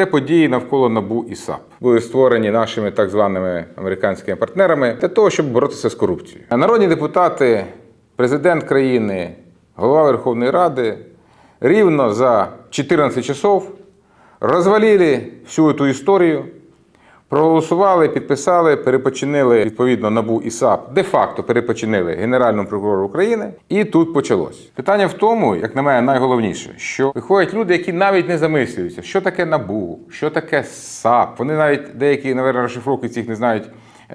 Це події навколо НАБУ і САП були створені нашими так званими американськими партнерами для того, щоб боротися з корупцією. Народні депутати, президент країни, голова Верховної Ради рівно за 14 часов розвалили всю цю історію. Проголосували, підписали, перепочинили відповідно НАБУ і САП, де-факто перепочинили Генеральному прокурору України, і тут почалось. Питання в тому, як на мене, найголовніше, що виходять люди, які навіть не замислюються, що таке НАБУ, що таке САП. Вони навіть деякі, навіть, розшифровки цих не знають.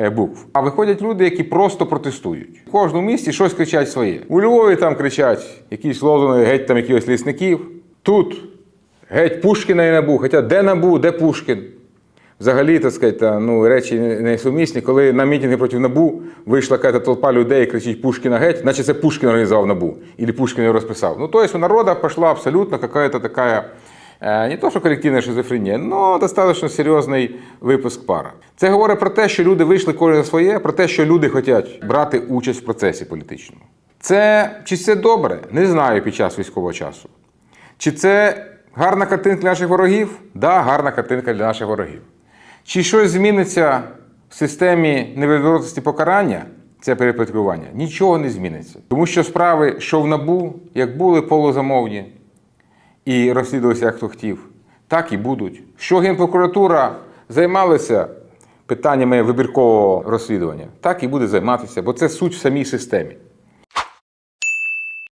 е, Букв. А виходять люди, які просто протестують. В кожному місті щось кричать своє. У Львові там кричать якісь лозунги, геть там якихось лісників. Тут геть Пушкіна і НАБУ. Хоча де НАБУ, де Пушкін? Взагалі, так сказати, ну, речі несумісні. Коли на мітинги проти НАБУ вийшла якась толпа людей і кричить Пушкіна геть, значить це Пушкін організував НАБУ, або Пушкін його розписав. Ну, тобто у народа пішла абсолютно какая-то такая, э, не то що колективна шизофренія, але достатньо серйозний випуск пара. Це говорить про те, що люди вийшли кожен своє, про те, що люди хочуть брати участь в процесі політичному. Це чи це добре? Не знаю під час військового часу. Чи це гарна картинка для наших ворогів? Так, да, гарна картинка для наших ворогів. Чи щось зміниться в системі невідворотності покарання, це перепорядкування? Нічого не зміниться. Тому що справи, що в НАБУ, як були полузамовні і розслідувалися, як хто хотів, так і будуть. Що Генпрокуратура займалася питаннями вибіркового розслідування, так і буде займатися, бо це суть в самій системі.